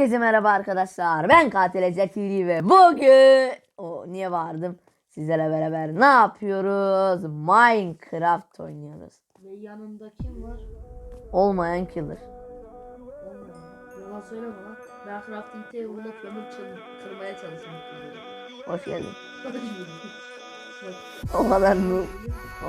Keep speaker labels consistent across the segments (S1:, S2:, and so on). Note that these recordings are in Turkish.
S1: Herkese merhaba arkadaşlar. Ben Katil Ecel TV ve bugün o niye vardım? Sizlerle beraber ne yapıyoruz? Minecraft oynuyoruz.
S2: Ve yanında kim var?
S1: Olmayan killer.
S2: Yalan söyleme lan. Ben crafting table'da kömür kırmaya çalışıyorum.
S1: Hoş geldin. O kadar mı?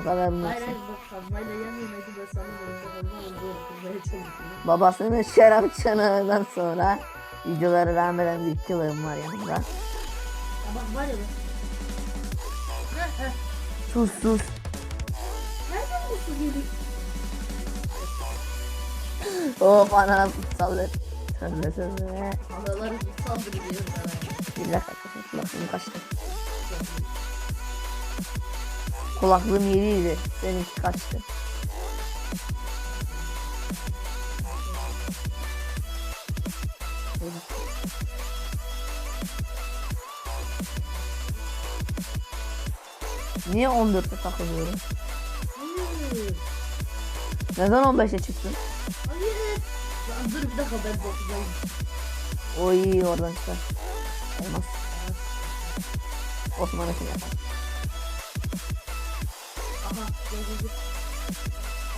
S1: O kadar mı?
S2: Hayır hayır bak kazmayla yanmıyordu ben sana böyle kırmaya çalışıyorum.
S1: Babasının şarap çanağından sonra videoları devam eden bir killer'ım var yanımda.
S2: Ya bak var ya.
S1: Sus sus.
S2: Nereden bu su geliyor?
S1: Of ana saldır. Tövbe tövbe.
S2: Havaları saldırıyor sana.
S1: Bir dakika. Kulaklığım kaçtı. Kulaklığım yeriydi. Seninki kaçtı. Niye 14'te takılıyorum?
S2: Hayır.
S1: Neden 15'e çıktın?
S2: Hayır. Lan dur bir dakika ben bakacağım.
S1: Oy oradan çıkar. Elmas. Osman'a kim yapar?
S2: Aha gel gel gel.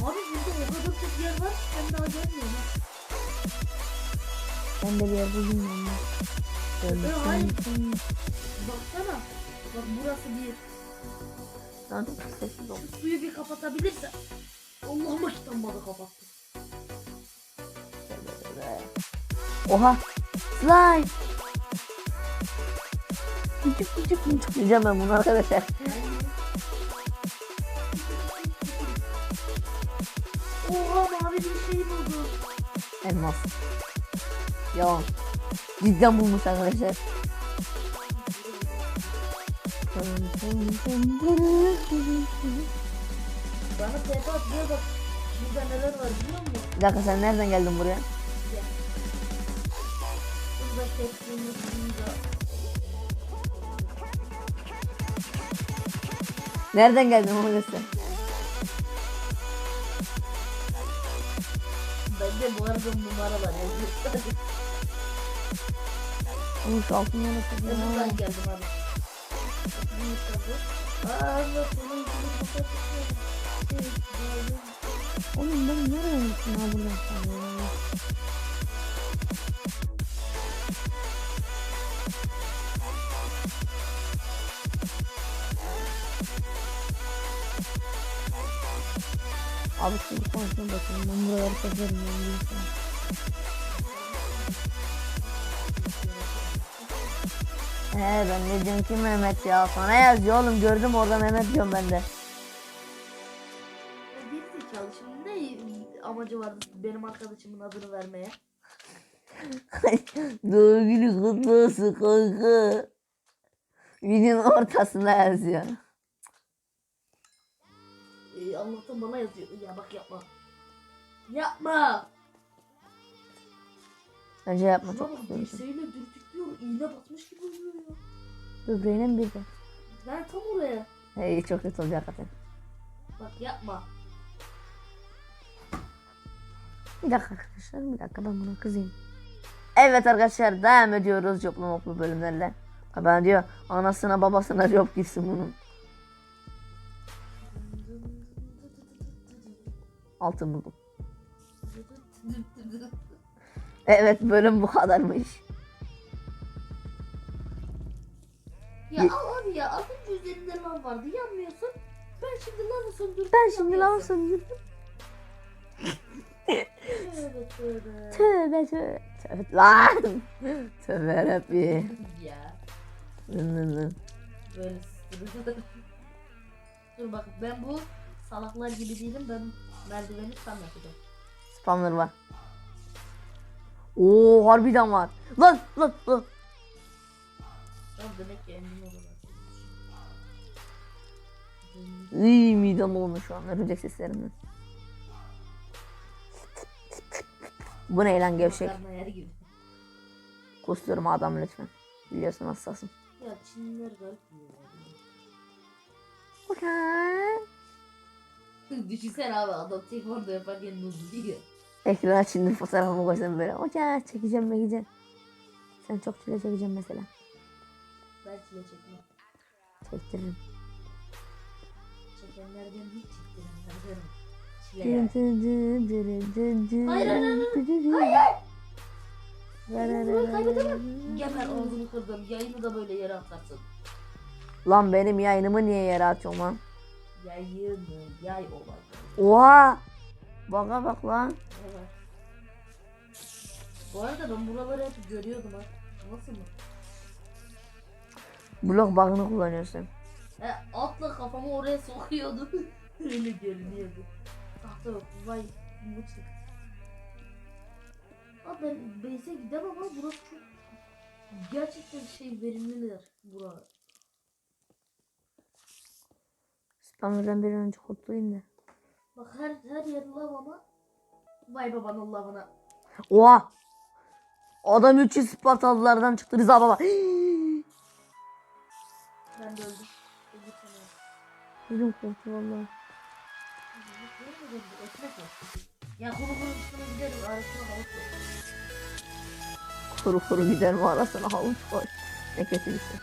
S2: Abi burada o kadar çok yer var. Ben daha gelmiyorum.
S1: Ben de bir yer bulayım ben. de.
S2: Ya hayır. Baksana. Bak burası bir.
S1: Lan sessiz ol.
S2: Şu suyu bir kapatabilirse. Allah'ıma kitabımı kapattı.
S1: Oha. Slime. Küçük küçük küçük diyeceğim ben bunu arkadaşlar.
S2: Oha mavi bir şey buldu.
S1: Elmas. Yalan. Cidden bulmuş arkadaşlar.
S2: Bana TP atıyor bak. Neler var biliyor musun?
S1: Bir dakika sen nereden geldin buraya?
S2: Burada.
S1: Nereden geldin onu göster.
S2: Arada numaralar yazıyor.
S1: Şu altın yana
S2: Ben buradan geldim abi.
S1: Oğlum ben nereye gittim ha buradan sonra? Abi şimdi konuşma bakayım ben buraları kazarım ben bir. He ben ne diyorum ki Mehmet ya sana yazıyor oğlum gördüm orada Mehmet diyorum ben de.
S2: Bir zekalı şimdi ne amacı vardı benim arkadaşımın adını vermeye?
S1: Doğum günü kutlu olsun kanka. Videonun ortasında yazıyor.
S2: Ee, Allah'tan bana yazıyor. Ya bak yapma. Yapma.
S1: Bence yapma
S2: Şuna
S1: çok
S2: bak
S1: güzel.
S2: dirseğiyle dürtüklüyor. İğne batmış gibi oluyor ya.
S1: Böbreğine mi bir de?
S2: Ben tam oraya.
S1: Hey çok kötü olacak hakikaten.
S2: Bak yapma.
S1: Bir dakika arkadaşlar bir dakika ben buna kızayım. Evet arkadaşlar devam ediyoruz coplu moplu bölümlerle. Ben diyor anasına babasına job gitsin bunun. Altın buldum. Evet bölüm bu kadarmış.
S2: ya al abi ya az önce üzerinde lan vardı yanmıyorsun. Ben şimdi lanı söndürdüm.
S1: Ben şimdi lan
S2: yanıyorsun.
S1: söndürdüm.
S2: Tövbe tövbe.
S1: Tövbe tövbe. Tövbe lan. Tövbe Rabbi.
S2: ya.
S1: Nın nın nın.
S2: Böyle. Dur bak ben bu salaklar gibi değilim. Ben merdiveni tam yapacağım.
S1: Spamlar var. Oo harbiden var. Lan lan lan.
S2: Tamam demek ki emin olarak.
S1: İyi midem olmuş şu an örümcek seslerimden. Bu ne lan gevşek? Kusturum adam lütfen. Biliyorsun hassasım.
S2: Ya Çinliler garip.
S1: Okey.
S2: Düşünsene abi adam tek orada yaparken nasıl yiyor.
S1: Ekrana şimdi fotoğrafımı koysam böyle. Okey çekeceğim çekeceğim. Sen çok çile çekeceksin mesela.
S2: Ben çile çekmem.
S1: Çektiririm.
S2: Çekenlerden hiç çektirenlerden. Çile yani. Hayır, hayır, hayır, Bunu kaybedemem. Geber ağzını kırdım. Yayını da böyle yere atarsın.
S1: Lan benim yayınımı niye yere atıyorsun lan?
S2: Yayını yay olan.
S1: Oha! Baka bak lan.
S2: Evet. Bu arada ben buraları hep görüyordum ha. Nasıl mı?
S1: Blok bug'ını kullanıyorsun.
S2: E, atla kafamı oraya sokuyordu. Öyle görünüyordu. Tahta yok. Vay muçluk. Abi ben base'e gidemem ama burası çok gerçekten şey verimliler buralar.
S1: Spamlardan bir an önce kurtulayım da.
S2: Bak her her yer lav ama vay babanın lavına.
S1: Oha! Adam 300 Spartalılardan çıktı Rıza baba.
S2: Ben de öldüm. Öldüm
S1: korktu valla.
S2: Ya kuru kuru üstüne giderim arasına havuç yok.
S1: Kuru kuru gider mi arasına havuç koy. Ne kötü bir şey.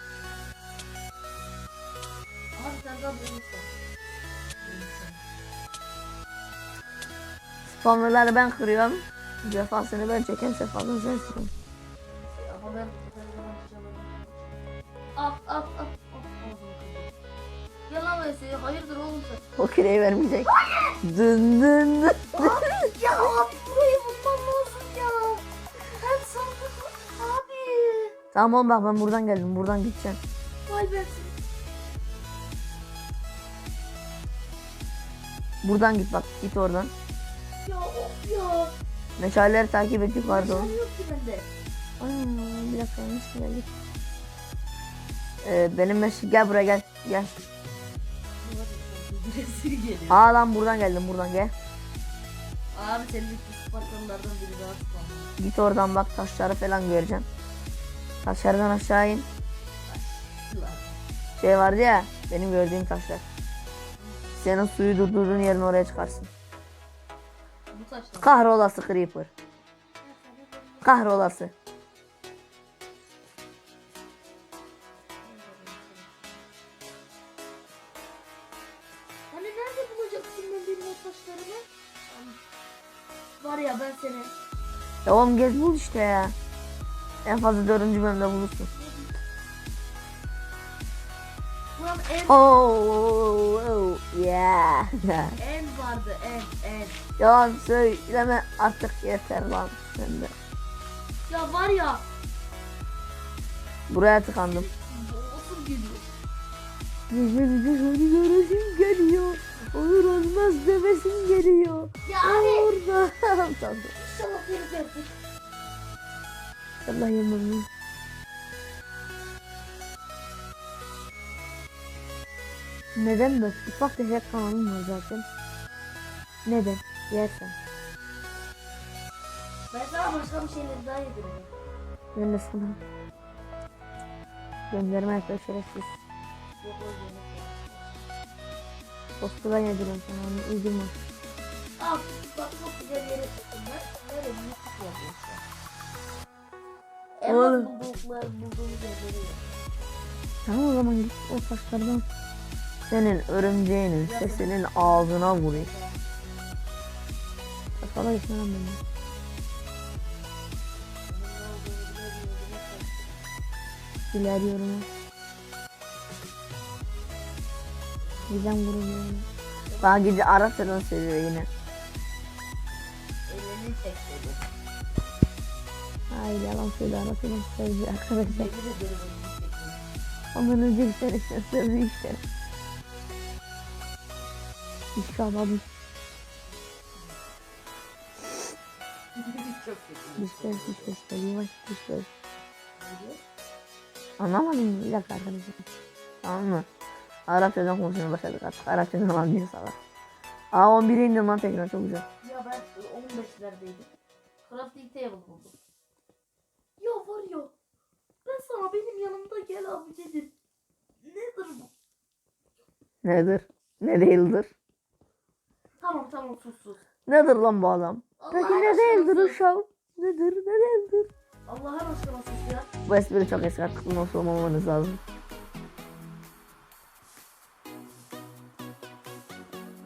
S2: Abi sen daha bulmuşsun.
S1: Spamlarları ben kırıyorum. Cefasını ben çeken sefasını sen sürüyorsun.
S2: Ama ben her zaman çalarım. Af af af af ağzını kırdım. Ya lan Veysel hayırdır oğlum sen?
S1: O kireyi vermeyecek. Dın dın dın.
S2: Ya abi burayı bulmam lazım ya. Hem sandık abi.
S1: Tamam oğlum bak ben buradan geldim. Buradan gideceğim.
S2: Vay ben seni.
S1: Buradan git bak. Git oradan.
S2: Ya.
S1: Meşaleleri takip et yukarıda.
S2: Meşale
S1: oğlum.
S2: yok ki bende.
S1: Ay, bir dakika yanlış mı geldik? Ee, benim meş gel buraya gel. Gel. Aa lan buradan geldim buradan gel.
S2: Abi senin iki Spartalılardan biri daha.
S1: Git oradan bak taşları falan göreceksin. Taşlardan aşağı in. Şey vardı ya benim gördüğüm taşlar. Senin suyu durdurduğun yerin oraya çıkarsın.
S2: Bu taşlar.
S1: Kahrolası Creeper. Kahrolası.
S2: Hani nerede bulacaksın ben benim o taşlarımı? Var ya ben seni
S1: Ya oğlum gez bul işte ya. En fazla dördüncü bölümde bulursun.
S2: En
S1: Oh, oh yeah.
S2: en vardı en en.
S1: Yalan söyleme artık yeter lan sen de.
S2: Ya var ya
S1: Buraya tıkandım.
S2: boğazım geliyor.
S1: Gece gece seni göresim geliyor. Olur olmaz demesim geliyor.
S2: Ya abi
S1: Orada. Tamam.
S2: inşallah seni verdik.
S1: Allah yemem. Neden bak? Ufak tefek kanalım var zaten. Neden? Yersen.
S2: Ben sana başka bir şeyler daha yedireceğim.
S1: Ben de sana. Gönderme yapıyor şerefsiz.
S2: Yok o yemek
S1: ben yediriyorum sana. Onu uydurma.
S2: Aa bak çok güzel yere çıktım ben. Nereye YouTube yapıyor şu an.
S1: Oğlum.
S2: Elmas bulduklar bulduğumuz yerleri.
S1: Tamam o zaman git o taşlardan. Senin örümceğinin sesinin ağzına vurayım. Kafala gitme lan beni. Güler yoruma. Giden vuruyor. Daha gidi ara sıra seviyor yine.
S2: Elini çekti.
S1: Ay yalan söyle ara sıra seviyor arkadaşlar. Ondan önce bir seviyor işte. İnşallah bu düşler düşler düşler yavaş düşler. Anlamadım mı? Bir dakika arkadaşlar. Tamam mı? Arapçadan konuşmaya başladık artık. Arapçadan anlıyor salak. Aa 11'e indim lan tekrar çok güzel.
S2: Ya ben 15'lerdeydim. Crafting table buldum. Ya var ya. Ben sana benim yanımda gel abi dedim. Nedir bu?
S1: Nedir? Ne değildir?
S2: Tamam tamam sus sus.
S1: Nedir lan bu adam?
S2: Allah
S1: Peki ne değildir
S2: sus.
S1: uşağım? Nedir ne değildir?
S2: Allah'a aşkına sus ya.
S1: Bu espri çok eski artık bundan sonra olmanız lazım.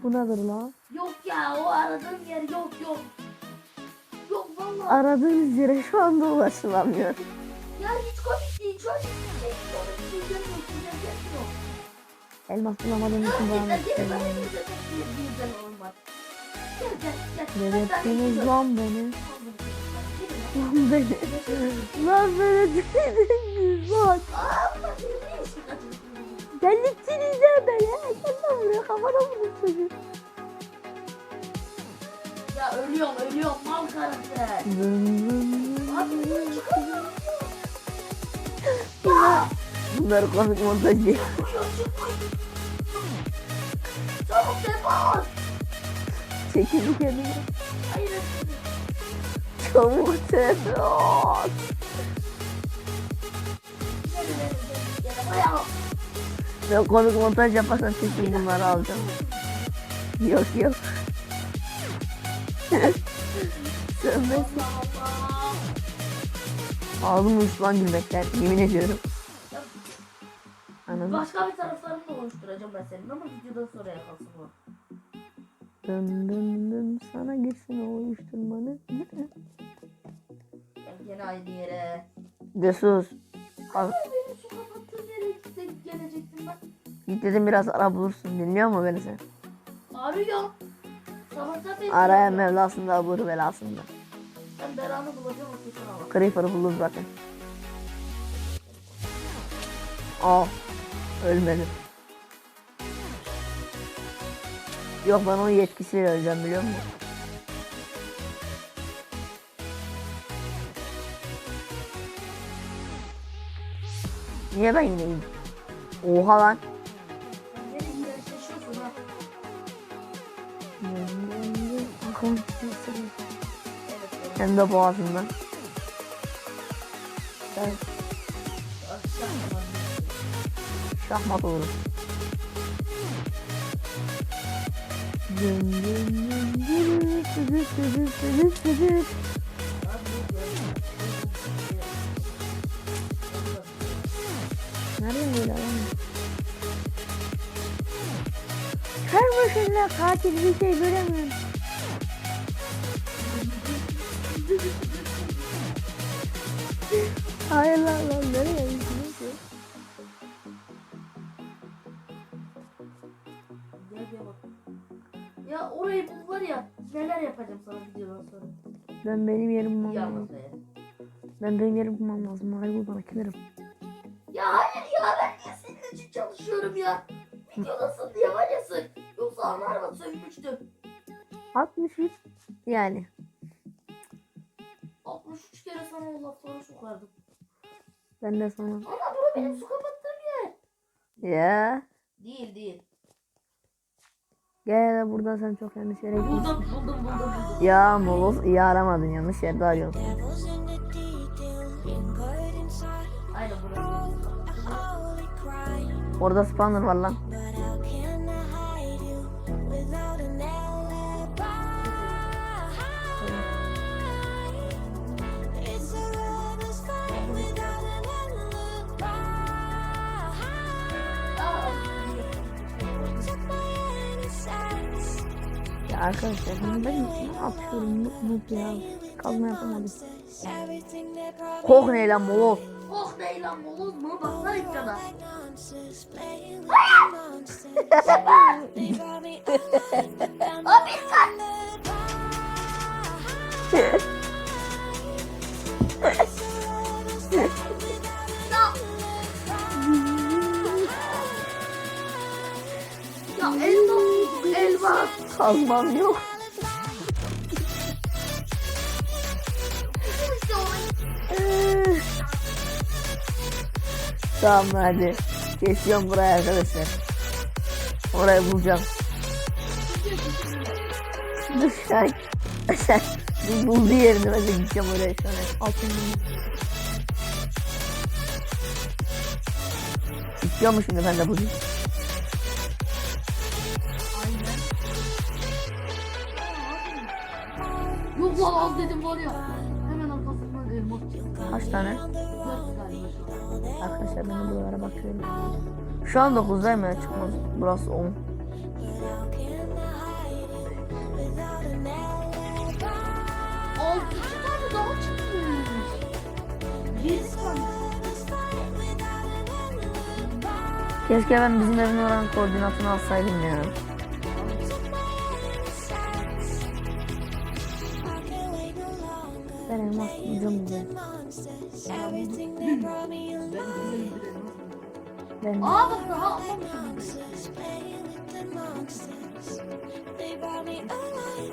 S1: Bu nedir lan?
S2: Yok ya o aradığın yer yok yok. Yok vallahi.
S1: Aradığınız yere şu anda ulaşılamıyor.
S2: ya hiç komik değil. Çok şey komik değil. Gelmiyor. Gelmiyor.
S1: Elmas bulamadığım için devam
S2: Gel de olmaz. Gel gel gel. Sana
S1: lan beni. Lan beni. Lan beni delirttiniz lan. Delirttiniz ya beni. Gel lan buraya kafana vurun çocuğu.
S2: Ya ölüyorum ölüyorum mal karakter. Abi bunu çıkamıyorum.
S1: Bunlar, bunlar komik montaj değil.
S2: Çabuk defol.
S1: Çekil kendini.
S2: Hayır.
S1: Çabuk.
S2: Bayağı.
S1: Ben komik montaj yaparsan kesin bunları alacağım. Yok yok.
S2: Allah.
S1: ağzım uyuştu lan gülmekten. Yemin ediyorum. Anladın
S2: Başka bir taraflarını da oluşturacağım ben senin ama videodan sonra yakalsın o.
S1: Dın dın dın sana girsin o uyuşturmanı.
S2: Gene aynı yere.
S1: De sus. Al,
S2: Benim su kapattığım yere gidip gelecektim ben.
S1: git dedim biraz ara bulursun. Dinliyor mu beni sen?
S2: Arıyor. Sabahtan beri
S1: Araya mevlasında bulur belasında.
S2: Ben belanı bulacağım o kesin ama.
S1: Creeper'ı buldum zaten. Aa. Ölmedim. Yok ben onun yetkisiyle öleceğim biliyor musun? Niye ben yine iyiyim? Oha lan. Hem de
S2: tamam.
S1: şahmat olurum. Nereden böyle müsün lan katil bir şey göremiyorum. Hayır lan
S2: Ya orayı bul var ya neler yapacağım sana videodan sonra.
S1: Ben benim yerimi bulmam lazım.
S2: anlat ya.
S1: Ben benim yerimi bulmam lazım. Mağlubu bana kilerim.
S2: Ya hayır ya ben niye senin için çalışıyorum ya? Videodasın diye var ya sık. Yoksa anarma sövmüştüm.
S1: 63 yani.
S2: 63 kere sana o lafları sokardım.
S1: Ben de sana.
S2: Ana bura benim su kapattığım yer.
S1: Ya.
S2: Değil değil.
S1: Gel buradan sen çok yanlış yere gitmişsin.
S2: Buldum buldum buldum.
S1: Ya Molos iyi aramadın yanlış yerde arıyorsun.
S2: Aynen burası.
S1: Orada spawner var lan. Arkadaşlar ben, ne yapıyorum bu ya. Kazma yapamadım. Kok ne lan Molos?
S2: Oh ne lan moloz mu? Baksana ekrana. Abi sen. Ya elma bulduk elma.
S1: Kazmam yok. Tamam hadi. Kesiyorum burayı arkadaşlar. Orayı bulacağım. Dur sen. Sen bu bulduğu yerini ben de gideceğim oraya an. Altın İstiyor mu şimdi ben de bulayım?
S2: Yok lan az dedim var ya. Hemen arkasından elma.
S1: Kaç tane?
S2: Dört galiba.
S1: Arkadaşlar ben buralara bakıyorum. Şu an 9 değil mi? Çıkmaz. Burası 10.
S2: Altı tane daha çıkmış. Yedi tane.
S1: Keşke ben bizim evin oranın koordinatını alsaydım ya.
S3: Playing with the monsters. They brought me alive.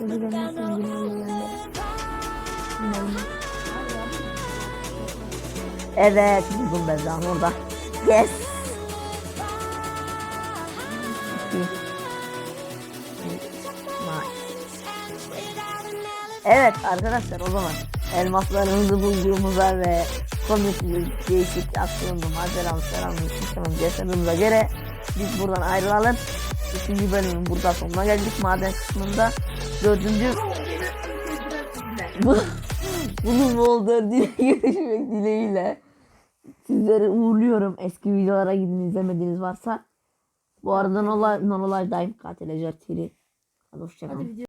S1: Çocuk elmas zengin oluyor bende. Evet buldum ben daha orada. Yes. Evet arkadaşlar o zaman elmaslarımızı bulduğumuza ve komik bir değişik aksiyonlu maceramız falan tamam yaşadığımıza göre biz buradan ayrılalım. Üçüncü bölümün burada sonuna geldik. Maden kısmında dördüncü bu, bunu Boulder diye görüşmek dileğiyle sizleri uğurluyorum. Eski videolara gidin izlemediğiniz varsa. Bu arada Nola, Nonolive'dayım. Katil Ejder TV. Hadi hoşçakalın.